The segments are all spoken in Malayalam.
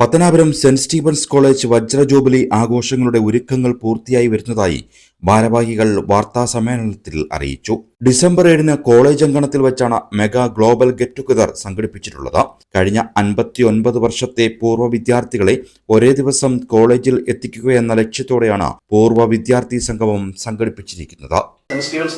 പത്തനാപുരം സെന്റ് സ്റ്റീഫൻസ് കോളേജ് വജ്ര ജൂബിലി ആഘോഷങ്ങളുടെ ഒരുക്കങ്ങൾ പൂർത്തിയായി വരുന്നതായി ഭാരവാഹികൾ വാർത്താ സമ്മേളനത്തിൽ അറിയിച്ചു. ഡിസംബർ ഏഴിന് കോളേജ് അങ്കണത്തിൽ വെച്ചാണ് മെഗാ ഗ്ലോബൽ ഗെറ്റ് ടുഗദർ സംഘടിപ്പിച്ചിട്ടുള്ളത്. കഴിഞ്ഞ അൻപത്തിയൊൻപത് വർഷത്തെ പൂർവ വിദ്യാർത്ഥികളെ ഒരേ ദിവസം കോളേജിൽ എത്തിക്കുകയെന്ന ലക്ഷ്യത്തോടെയാണ് പൂർവ വിദ്യാർത്ഥി സംഗമം സംഘടിപ്പിച്ചിരിക്കുന്നത്.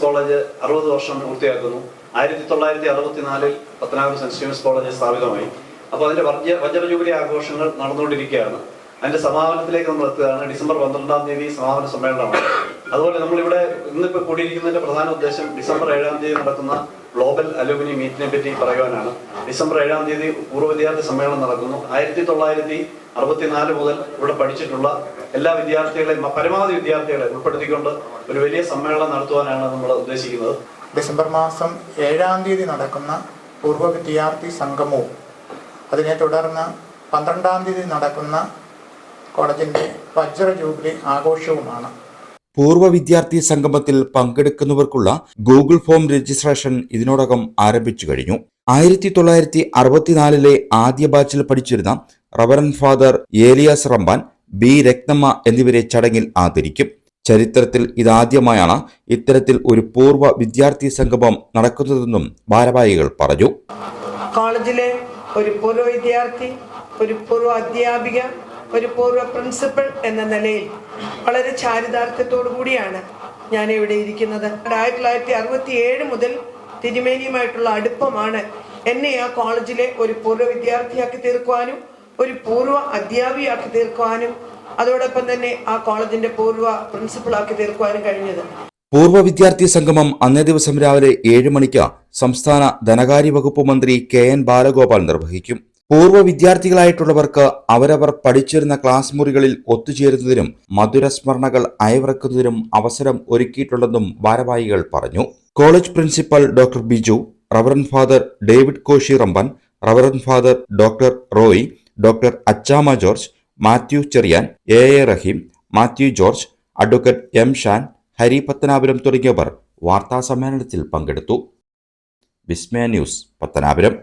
കോളേജ് അറുപത് വർഷം പൂർത്തിയാക്കുന്നു. ആയിരത്തി തൊള്ളായിരത്തി അറുപത്തിനാലിൽ പത്തനാപുരം സെന്റ് സ്റ്റീവൻസ് കോളേജ് സ്ഥാപിതമായി. അപ്പോൾ അതിന്റെ വജ്ര വജ്ര ജൂബിലി ആഘോഷങ്ങൾ നടന്നുകൊണ്ടിരിക്കുകയാണ്. അതിന്റെ സമാപനത്തിലേക്ക് നമ്മൾ എത്തുകയാണ്. ഡിസംബർ പന്ത്രണ്ടാം തീയതി സമാപന സമ്മേളനമാണ്. അതുപോലെ നമ്മളിവിടെ ഇന്നിപ്പോൾ കൂടിയിരിക്കുന്നതിന്റെ പ്രധാന ഉദ്ദേശം ഡിസംബർ ഏഴാം തീയതി നടക്കുന്ന ഗ്ലോബൽ അലുമിനി മീറ്റിനെ പറ്റി പറയുവാനാണ്. ഡിസംബർ ഏഴാം തീയതി പൂർവ വിദ്യാർത്ഥി സമ്മേളനം നടക്കുന്നു. ആയിരത്തി തൊള്ളായിരത്തി അറുപത്തിനാല് മുതൽ ഇവിടെ പഠിച്ചിട്ടുള്ള എല്ലാ വിദ്യാർത്ഥികളെയും പരമാവധി വിദ്യാർത്ഥികളെ ഉൾപ്പെടുത്തിക്കൊണ്ട് ഒരു വലിയ സമ്മേളനം നടത്തുവാനാണ് നമ്മൾ ഉദ്ദേശിക്കുന്നത്. ഡിസംബർ മാസം ഏഴാം തീയതി നടക്കുന്ന പൂർവ വിദ്യാർത്ഥി സംഗമവും അതിനെ തുടർന്ന് പന്ത്രണ്ടാം തീയതി നടക്കുന്ന കോളേജിന്റെ വജ്ര ജൂബിലി ആഘോഷവുമാണ്. പൂർവ വിദ്യാർത്ഥി സംഗമത്തിൽ പങ്കെടുക്കുന്നവർക്കുള്ള ഗൂഗിൾ ഫോം രജിസ്ട്രേഷൻ ഇതിനോടകം ആരംഭിച്ചു കഴിഞ്ഞു. ആയിരത്തി തൊള്ളായിരത്തി അറുപത്തിനാലിലെ ആദ്യ ബാച്ചിൽ പഠിച്ചിരുന്ന reverend father Elias Ramban B Rakthamma എന്നിവരെ ചടങ്ങിൽ ആദരിക്കും. ചരിത്രത്തിൽ ഇതാദ്യമായാണ് ഇത്തരത്തിൽ ഒരു പൂർവ വിദ്യാർത്ഥി സംഗമം നടക്കുന്നതെന്നും ഭാരവാഹികൾ പറഞ്ഞു. കോളേജിലെ ഒരു പൂർവ വിദ്യാർത്ഥി ഒരു പൂർവ അധ്യാപിക ഒരു പൂർവ പ്രിൻസിപ്പൽ എന്ന നിലയിൽ വളരെ ചാരിതാർത്ഥ്യത്തോടു കൂടിയാണ് ഞാൻ ഇവിടെ ഇരിക്കുന്നത്. ആയിരത്തി തൊള്ളായിരത്തി അറുപത്തി ഏഴ് മുതൽ തിരുമേനിയുമായിട്ടുള്ള അടുപ്പമാണ് എന്നെ ആ കോളേജിലെ ഒരു പൂർവ വിദ്യാർത്ഥിയാക്കി തീർക്കുവാനും ഒരു പൂർവ അധ്യാപിയാക്കി തീർക്കുവാനും അതോടൊപ്പം തന്നെ ആ കോളേജിന്റെ പൂർവ പ്രിൻസിപ്പളാക്കി തീർക്കുവാനും കഴിഞ്ഞത്. പൂർവ വിദ്യാർത്ഥി സംഗമം അന്നേ ദിവസം രാവിലെ ഏഴ് മണിക്ക് സംസ്ഥാന ധനകാര്യ വകുപ്പ് മന്ത്രി കെ എൻ ബാലഗോപാൽ നിർവഹിക്കും. പൂർവ വിദ്യാർത്ഥികളായിട്ടുള്ളവർക്ക് അവരവർ പഠിച്ചിരുന്ന ക്ലാസ് മുറികളിൽ ഒത്തുചേരുന്നതിനും മധുരസ്മരണകൾ അയവിറക്കുന്നതിനും അവസരം ഒരുക്കിയിട്ടുണ്ടെന്നും ഭാരവാഹികൾ പറഞ്ഞു. College principal doctor Biju reverend father David Koshy Ramban reverend father doctor Roy doctor Achamma George Mathew Cherian A. A Rahim Mathew George advocate M. Shan Hari Pathanapuram തുടങ്ങിയവർ വാർത്താ സമ്മേളനത്തിൽ പങ്കെടുത്തു. വിസ്മയ ന്യൂസ് പത്തനാപുരം.